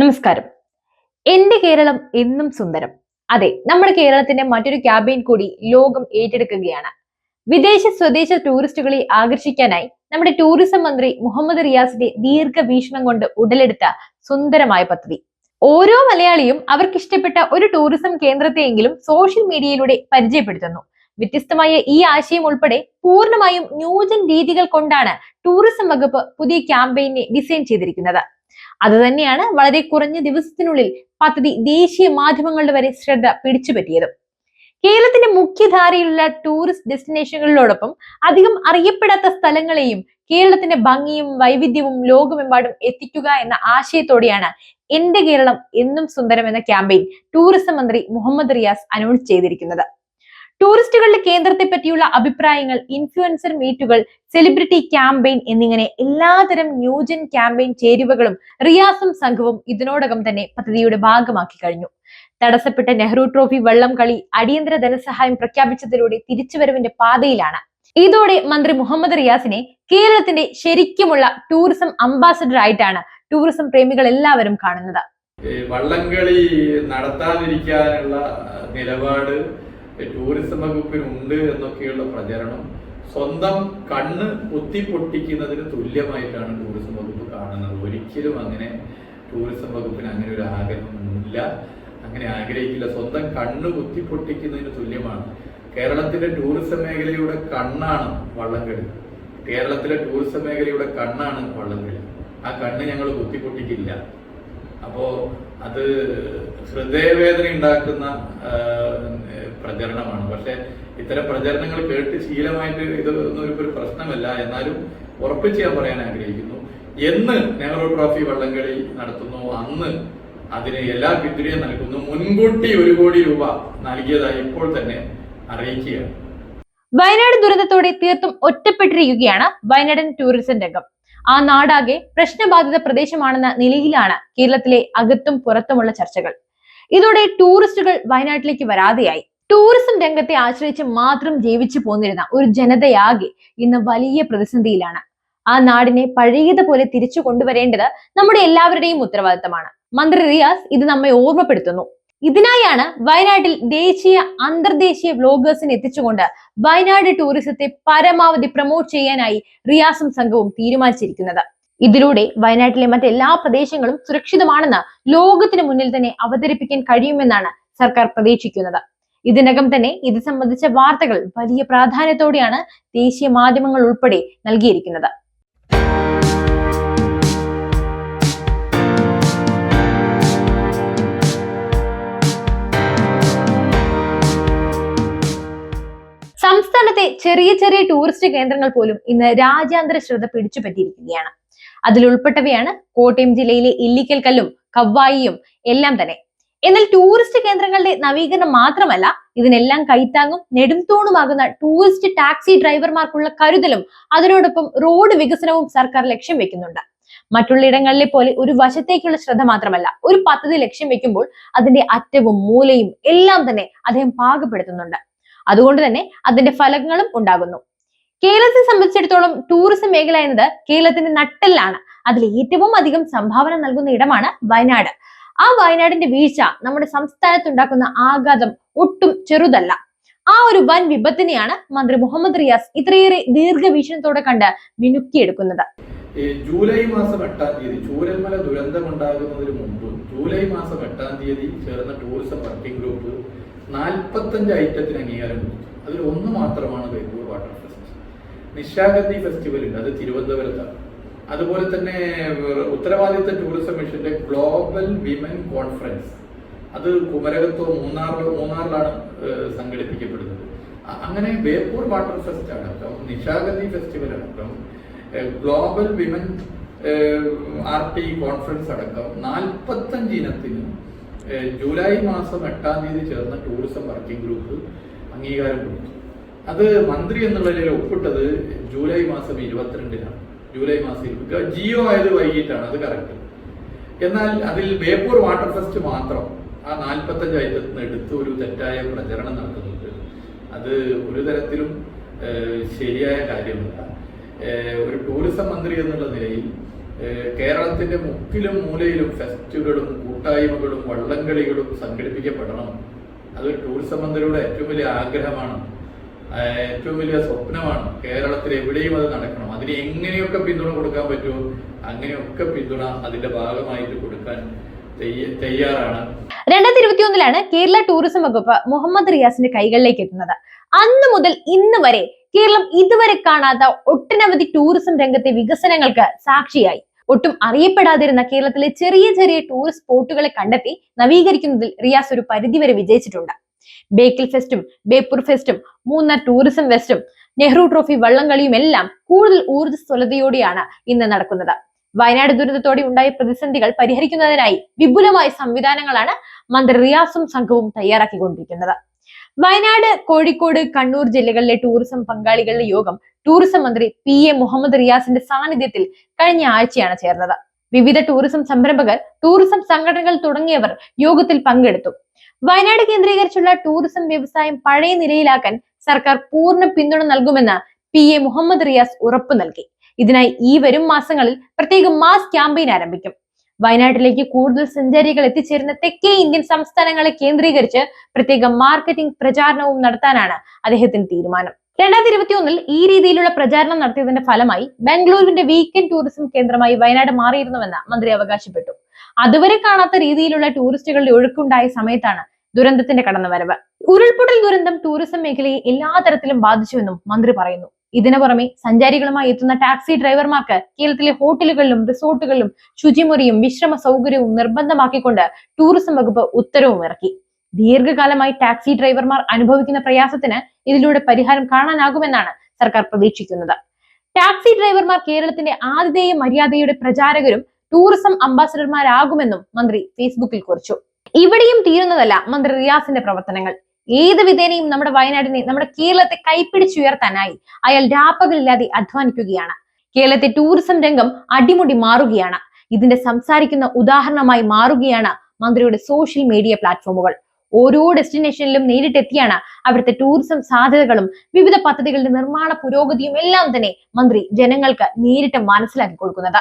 നമസ്കാരം. എന്റെ കേരളം എന്നും സുന്ദരം. അതെ നമ്മുടെ കേരളത്തിന്റെ മറ്റൊരു ക്യാമ്പയിൻ കൂടി ലോകം ഏറ്റെടുക്കുകയാണ്. വിദേശ സ്വദേശ ടൂറിസ്റ്റുകളെ ആകർഷിക്കാനായി നമ്മുടെ ടൂറിസം മന്ത്രി മുഹമ്മദ് റിയാസിന്റെ ദീർഘവീക്ഷണം കൊണ്ട് ഉടലെടുത്ത സുന്ദരമായ പദ്ധതി. ഓരോ മലയാളിയും അവർക്ക് ഇഷ്ടപ്പെട്ട ഒരു ടൂറിസം കേന്ദ്രത്തെയെങ്കിലും സോഷ്യൽ മീഡിയയിലൂടെ പരിചയപ്പെടുത്തുന്നു. വ്യത്യസ്തമായ ഈ ആശയം ഉൾപ്പെടെ പൂർണമായും ന്യൂജൻ രീതികൾ കൊണ്ടാണ് ടൂറിസം വകുപ്പ് പുതിയ ക്യാമ്പയിനെ ഡിസൈൻ ചെയ്തിരിക്കുന്നത്. അതുതന്നെയാണ് വളരെ കുറഞ്ഞ ദിവസത്തിനുള്ളിൽ പദ്ധതി ദേശീയ മാധ്യമങ്ങളുടെ വരെ ശ്രദ്ധ പിടിച്ചുപറ്റിയത്. കേരളത്തിന്റെ മുഖ്യധാരയിലുള്ള ടൂറിസ്റ്റ് ഡെസ്റ്റിനേഷനുകളിലോടൊപ്പം അധികം അറിയപ്പെടാത്ത സ്ഥലങ്ങളെയും കേരളത്തിന്റെ ഭംഗിയും വൈവിധ്യവും ലോകമെമ്പാടും എത്തിക്കുക എന്ന ആശയത്തോടെയാണ് എന്റെ കേരളം എന്നും സുന്ദരം എന്ന ക്യാമ്പയിൻ ടൂറിസം മന്ത്രി മുഹമ്മദ് റിയാസ് അനൗൺസ് ചെയ്തിരിക്കുന്നത്. ടൂറിസ്റ്റുകളുടെ കേന്ദ്രത്തെ പറ്റിയുള്ള അഭിപ്രായങ്ങൾ ഇൻഫ്ലുവൻസർ മീറ്റുകൾ സെലിബ്രിറ്റി ക്യാമ്പയിൻ എന്നിങ്ങനെ എല്ലാതരം ന്യൂജൻ ക്യാമ്പയിൻ ചേരുവകളും റിയാസും സംഘവും ഇതിനോടകം തന്നെ പദ്ധതിയുടെ ഭാഗമാക്കി കഴിഞ്ഞു. തടസ്സപ്പെട്ട നെഹ്റു ട്രോഫി വള്ളം കളി അടിയന്തര ധനസഹായം പ്രഖ്യാപിച്ചതിലൂടെ തിരിച്ചുവരവിന്റെ പാതയിലാണ്. ഇതോടെ മന്ത്രി മുഹമ്മദ് റിയാസിനെ കേരളത്തിന്റെ ശരിക്കുമുള്ള ടൂറിസം അംബാസഡർ ആയിട്ടാണ് ടൂറിസം പ്രേമികൾ എല്ലാവരും കാണുന്നത്. വള്ളംകളി നടത്താതിരിക്കാനുള്ള നിലപാട് ടൂറിസം വകുപ്പിനുണ്ട് എന്നൊക്കെയുള്ള പ്രചരണം സ്വന്തം കണ്ണ് കുത്തിപ്പൊട്ടിക്കുന്നതിന് തുല്യമായിട്ടാണ് ടൂറിസം വകുപ്പ് കാണുന്നത്. ഒരിക്കലും അങ്ങനെ ടൂറിസം വകുപ്പിന് അങ്ങനെ ഒരു ആഗ്രഹമില്ല അങ്ങനെ ആഗ്രഹിക്കില്ല. സ്വന്തം കണ്ണ് കുത്തിപ്പൊട്ടിക്കുന്നതിന് തുല്യമാണ്. കേരളത്തിലെ ടൂറിസം മേഖലയുടെ കണ്ണാണ് വള്ളംകളി. കേരളത്തിലെ ടൂറിസം മേഖലയുടെ കണ്ണാണ് വള്ളംകളി. ആ കണ്ണ് ഞങ്ങൾ കുത്തിപ്പൊട്ടിക്കില്ല അപ്പോ അത് ഹൃദയവേദന ഉണ്ടാക്കുന്ന പ്രചരണമാണ്. പക്ഷെ ഇത്തരം പ്രചരണങ്ങൾ കേട്ട് ശീലമായിട്ട് ഇതൊന്നും ഒരു പ്രശ്നമല്ല. എന്നാലും ഉറപ്പിച്ച് ഞാൻ പറയാൻ ആഗ്രഹിക്കുന്നു. എന്ന് നെഹ്റു ട്രോഫി വള്ളംകളി നടത്തുന്നു. അന്ന് അതിന് എല്ലാ പിന്തുണയും നൽകുന്നു. മുൻകൂട്ടി ഒരു കോടി രൂപ നൽകിയതായി ഇപ്പോൾ തന്നെ അറിയിക്കുകയാണ്. വയനാട് ദുരന്തത്തോടെ തീർത്തും ഒറ്റപ്പെട്ടിരിക്കുകയാണ് വയനാടൻ ടൂറിസം രംഗം. ആ നാടാകെ പ്രശ്നബാധിത പ്രദേശമാണെന്ന നിലയിലാണ് കേരളത്തിലെ അകത്തും പുറത്തുമുള്ള ചർച്ചകൾ. ഇതോടെ ടൂറിസ്റ്റുകൾ വയനാട്ടിലേക്ക് വരാതെയായി. ടൂറിസം രംഗത്തെ ആശ്രയിച്ച് മാത്രം ജീവിച്ചു പോന്നിരുന്ന ഒരു ജനതയാകെ ഇന്ന് വലിയ പ്രതിസന്ധിയിലാണ്. ആ നാടിനെ പഴയതുപോലെ തിരിച്ചു കൊണ്ടുവരേണ്ടത് നമ്മുടെ എല്ലാവരുടെയും ഉത്തരവാദിത്തമാണ്. മന്ത്രി റിയാസ് ഇത് നമ്മെ ഓർമ്മപ്പെടുത്തുന്നു. ഇതിനായാണ് വയനാട്ടിൽ ദേശീയ അന്തർദേശീയ വ്ലോഗേഴ്സിനെ എത്തിച്ചുകൊണ്ട് വയനാട് ടൂറിസത്തെ പരമാവധി പ്രൊമോട്ട് ചെയ്യാനായി റിയാസും സംഘവും തീരുമാനിച്ചിരിക്കുന്നത്. ഇതിലൂടെ വയനാട്ടിലെ മറ്റെല്ലാ പ്രദേശങ്ങളും സുരക്ഷിതമാണെന്ന് ലോകത്തിന് മുന്നിൽ തന്നെ അവതരിപ്പിക്കാൻ കഴിയുമെന്നാണ് സർക്കാർ പ്രതീക്ഷിക്കുന്നത്. ഇതിനകം തന്നെ ഇത് സംബന്ധിച്ച വാർത്തകൾ വലിയ പ്രാധാന്യത്തോടെയാണ് ദേശീയ മാധ്യമങ്ങൾ ഉൾപ്പെടെ നൽകിയിരിക്കുന്നത്. സംസ്ഥാനത്തെ ചെറിയ ചെറിയ ടൂറിസ്റ്റ് കേന്ദ്രങ്ങൾ പോലും ഇന്ന് രാജ്യാന്തര ശ്രദ്ധ പിടിച്ചുപറ്റിയിരിക്കുകയാണ്. അതിൽ ഉൾപ്പെട്ടവയാണ് കോട്ടയം ജില്ലയിലെ ഇല്ലിക്കൽ കല്ലും കവ്വായിയും എല്ലാം തന്നെ. എന്നാൽ ടൂറിസ്റ്റ് കേന്ദ്രങ്ങളുടെ നവീകരണം മാത്രമല്ല ഇതിനെല്ലാം കൈത്താങ്ങും നെടുംതൂണുമാകുന്ന ടൂറിസ്റ്റ് ടാക്സി ഡ്രൈവർമാർക്കുള്ള കരുതലും അതിനോടൊപ്പം റോഡ് വികസനവും സർക്കാർ ലക്ഷ്യം വെക്കുന്നുണ്ട്. മറ്റുള്ള ഇടങ്ങളിലെ പോലെ ഒരു വശത്തേക്കുള്ള ശ്രദ്ധ മാത്രമല്ല ഒരു പദ്ധതി ലക്ഷ്യം വെക്കുമ്പോൾ അതിന്റെ അറ്റവും മൂലയും എല്ലാം തന്നെ അദ്ദേഹം പാകപ്പെടുത്തുന്നുണ്ട്. അതുകൊണ്ട് തന്നെ അതിന്റെ ഫലങ്ങളും ഉണ്ടാകുന്നു. കേരളത്തെ സംബന്ധിച്ചിടത്തോളം ടൂറിസം മേഖല എന്നത് കേരളത്തിന്റെ നട്ടെല്ലാണ്. അതിൽ ഏറ്റവും അധികം സംഭാവന നൽകുന്ന ഇടമാണ് വയനാട്. ആ വയനാടിന്റെ വീഴ്ച നമ്മുടെ സംസ്ഥാനത്തുണ്ടാക്കുന്ന ആഘാതം ഒട്ടും ചെറുതല്ല. ആ ഒരു വൻ വിപത്തിനെയാണ് മന്ത്രി മുഹമ്മദ് റിയാസ് ഇത്രയേറെ ദീർഘവീക്ഷണത്തോടെ കണ്ട് മിനുക്കിയെടുക്കുന്നത്. ജൂലൈ മാസം എട്ടാം തീയതി ചൂരന്മല ദുരന്തമുണ്ടാകുന്നതിന് മുമ്പ് ജൂലൈ മാസം എട്ടാം തീയതി ചേർന്ന ടൂറിസം വർക്കിംഗ് ഗ്രൂപ്പ് നാൽപ്പത്തഞ്ച് ഐറ്റത്തിന് അംഗീകാരം കൊടുത്തു. അതിൽ ഒന്ന് മാത്രമാണ് Beypore water fest Nishagandhi festival ഉണ്ട്. അത് തിരുവനന്തപുരത്താണ്. അതുപോലെ തന്നെ ഉത്തരവാദിത്ത ടൂറിസം മിഷന്റെ ഗ്ലോബൽ വിമൻ കോൺഫറൻസ്. അത് കുമരകത്തോ മൂന്നാറിലോ മൂന്നാറിലാണ് സംഘടിപ്പിക്കപ്പെടുന്നത്. അങ്ങനെ ബേപ്പൂർ വാട്ടർ ഫെസ്റ്റ് അടക്കം നിശാഗന്ധി ഫെസ്റ്റിവൽ അടക്കം global women R T conference അടക്കം നാൽപ്പത്തഞ്ച് ഇനത്തിന് ജൂലൈ മാസം എട്ടാം തീയതി ചേർന്ന ടൂറിസം വർക്കിംഗ് ഗ്രൂപ്പ് അംഗീകാരം കൊടുത്തു. അത് മന്ത്രി എന്നുള്ളതിൽ ഒപ്പിട്ടത് ജൂലൈ മാസം ഇരുപത്തിരണ്ടിനാണ്. ജൂലൈ മാസം ജിയോ ആയത് വൈകിട്ടാണ് അത് കറക്റ്റ് എന്നാൽ അതിൽ ബേപ്പൂർ വാട്ടർ ഫെസ്റ്റ് മാത്രം ആ നാൽപ്പത്തഞ്ച് ഐറ്റത്തിൽ നിന്ന് എടുത്ത് ഒരു തെറ്റായ പ്രചരണം നടത്തുന്നുണ്ട്. അത് ഒരു തരത്തിലും ശരിയായ കാര്യമല്ല. ഒരു ടൂറിസം മന്ത്രി എന്നുള്ള നിലയിൽ കേരളത്തിന്റെ മുക്കിലും മൂലയിലും ഫെസ്റ്റുകളും കൂട്ടായ്മകളും വള്ളംകളികളും സംഘടിപ്പിക്കപ്പെടണം. അത് ടൂറിസം മന്ത്രിയുടെ ഏറ്റവും വലിയ ആഗ്രഹമാണ്. ഏറ്റവും വലിയ സ്വപ്നമാണ്. കേരളത്തിൽ എവിടെയും അത് നടക്കണം. അതിന് എങ്ങനെയൊക്കെ പിന്തുണ കൊടുക്കാൻ പറ്റുമോ അങ്ങനെയൊക്കെ പിന്തുണ അതിന്റെ ഭാഗമായിട്ട് കൊടുക്കാൻ തയ്യാറാണ്. രണ്ടായിരത്തി ഇരുപത്തി ഒന്നിലാണ് കേരള ടൂറിസം വകുപ്പ് മുഹമ്മദ് റിയാസിന്റെ കൈകളിലേക്ക് എത്തുന്നത്. അന്ന് മുതൽ ഇന്ന് വരെ കേരളം ഇതുവരെ കാണാത്ത ഒട്ടനവധി ടൂറിസം രംഗത്തെ വികസനങ്ങൾക്ക് സാക്ഷിയായി. ഒട്ടും അറിയപ്പെടാതിരുന്ന കേരളത്തിലെ ചെറിയ ചെറിയ ടൂറിസ്റ്റ് സ്പോട്ടുകളെ കണ്ടെത്തി നവീകരിക്കുന്നതിൽ റിയാസ് ഒരു പരിധിവരെ വിജയിച്ചിട്ടുണ്ട്. ബേക്കൽ ഫെസ്റ്റും ബേപ്പൂർ ഫെസ്റ്റും മൂന്ന ടൂറിസം ഫെസ്റ്റും നെഹ്റു ട്രോഫി വള്ളംകളിയും എല്ലാം കൂടുതൽ ഊർജസ്വലതയോടെയാണ് ഇന്ന് നടക്കുന്നത്. വയനാട് ദുരന്തത്തോടെ ഉണ്ടായ പ്രതിസന്ധികൾ പരിഹരിക്കുന്നതിനായി വിപുലമായ സംവിധാനങ്ങളാണ് മന്ത്രി റിയാസും സംഘവും തയ്യാറാക്കിക്കൊണ്ടിരിക്കുന്നത്. വയനാട് കോഴിക്കോട് കണ്ണൂർ ജില്ലകളിലെ ടൂറിസം പങ്കാളികളുടെ യോഗം ടൂറിസം മന്ത്രി പി എ മുഹമ്മദ് റിയാസിന്റെ സാന്നിധ്യത്തിൽ കഴിഞ്ഞ ആഴ്ചയാണ് ചേർന്നത്. വിവിധ ടൂറിസം സംരംഭകർ ടൂറിസം സംഘടനകൾ തുടങ്ങിയവർ യോഗത്തിൽ പങ്കെടുത്തു. വയനാട് കേന്ദ്രീകരിച്ചുള്ള ടൂറിസം വ്യവസായം പഴയ നിലയിലാക്കാൻ സർക്കാർ പൂർണ പിന്തുണ നൽകുമെന്ന് പി എ മുഹമ്മദ് റിയാസ് ഉറപ്പു നൽകി. ഇതിനായി ഈ വരും മാസങ്ങളിൽ പ്രത്യേക മാസ് ക്യാമ്പയിൻ ആരംഭിക്കും. വയനാട്ടിലേക്ക് കൂടുതൽ സഞ്ചാരികൾ എത്തിച്ചേരുന്ന തെക്കേ ഇന്ത്യൻ സംസ്ഥാനങ്ങളെ കേന്ദ്രീകരിച്ച് പ്രത്യേക മാർക്കറ്റിംഗ് പ്രചാരണവും നടത്താനാണ് അദ്ദേഹത്തിന്റെ തീരുമാനം. രണ്ടായിരത്തി ഇരുപത്തി ഒന്നിൽ ഈ രീതിയിലുള്ള പ്രചാരണം നടത്തിയതിന്റെ ഫലമായി ബാംഗ്ലൂരുവിന്റെ വീക്കെൻഡ് ടൂറിസം കേന്ദ്രമായി വയനാട് മാറിയിരുന്നുവെന്ന് മന്ത്രി അവകാശപ്പെട്ടു. അതുവരെ കാണാത്ത രീതിയിലുള്ള ടൂറിസ്റ്റുകളുടെ ഒഴുക്കുണ്ടായ സമയത്താണ് ദുരന്തത്തിന്റെ കടന്നുവരവ്. ഉരുൾപൊട്ടൽ ദുരന്തം ടൂറിസം മേഖലയെ എല്ലാ തരത്തിലും ബാധിച്ചുവെന്നും മന്ത്രി പറയുന്നു. ഇതിനു പുറമെ സഞ്ചാരികളുമായി എത്തുന്ന ടാക്സി ഡ്രൈവർമാർക്ക് കേരളത്തിലെ ഹോട്ടലുകളിലും റിസോർട്ടുകളിലും ശുചിമുറിയും വിശ്രമ സൗകര്യവും നിർബന്ധമാക്കിക്കൊണ്ട് ടൂറിസം വകുപ്പ് ഉത്തരവും ഇറക്കി ദീർഘകാലമായി ടാക്സി ഡ്രൈവർമാർ അനുഭവിക്കുന്ന പ്രയാസത്തിന് ഇതിലൂടെ പരിഹാരം കാണാനാകുമെന്നാണ് സർക്കാർ പ്രതീക്ഷിക്കുന്നത്. ടാക്സി ഡ്രൈവർമാർ കേരളത്തിന്റെ ആതിഥേയ മര്യാദയുടെ പ്രചാരകരും ടൂറിസം അംബാസഡർമാരാകുമെന്നും മന്ത്രി ഫേസ്ബുക്കിൽ കുറിച്ചു. ഇവിടെയും തീരുന്നതല്ല മന്ത്രി റിയാസിന്റെ പ്രവർത്തനങ്ങൾ. ഏത് വിധേനയും നമ്മുടെ വയനാടിനെ നമ്മുടെ കേരളത്തെ കൈപ്പിടിച്ചുയർത്താനായി അയാൾ രാപ്പകലില്ലാതെ അധ്വാനിക്കുകയാണ്. കേരളത്തെ ടൂറിസം രംഗം അടിമുടി മാറുകയാണ്. ഇതിന്റെ സംസാരിക്കുന്ന ഉദാഹരണമായി മാറുകയാണ് മന്ത്രിയുടെ സോഷ്യൽ മീഡിയ പ്ലാറ്റ്ഫോമുകൾ. ഓരോ ഡെസ്റ്റിനേഷനിലും നേരിട്ടെത്തിയാണ് അവിടുത്തെ ടൂറിസം സാധ്യതകളും വിവിധ പദ്ധതികളുടെ നിർമ്മാണ പുരോഗതിയും എല്ലാം തന്നെ മന്ത്രി ജനങ്ങൾക്ക് നേരിട്ട് മനസ്സിലാക്കി കൊടുക്കുന്നത്.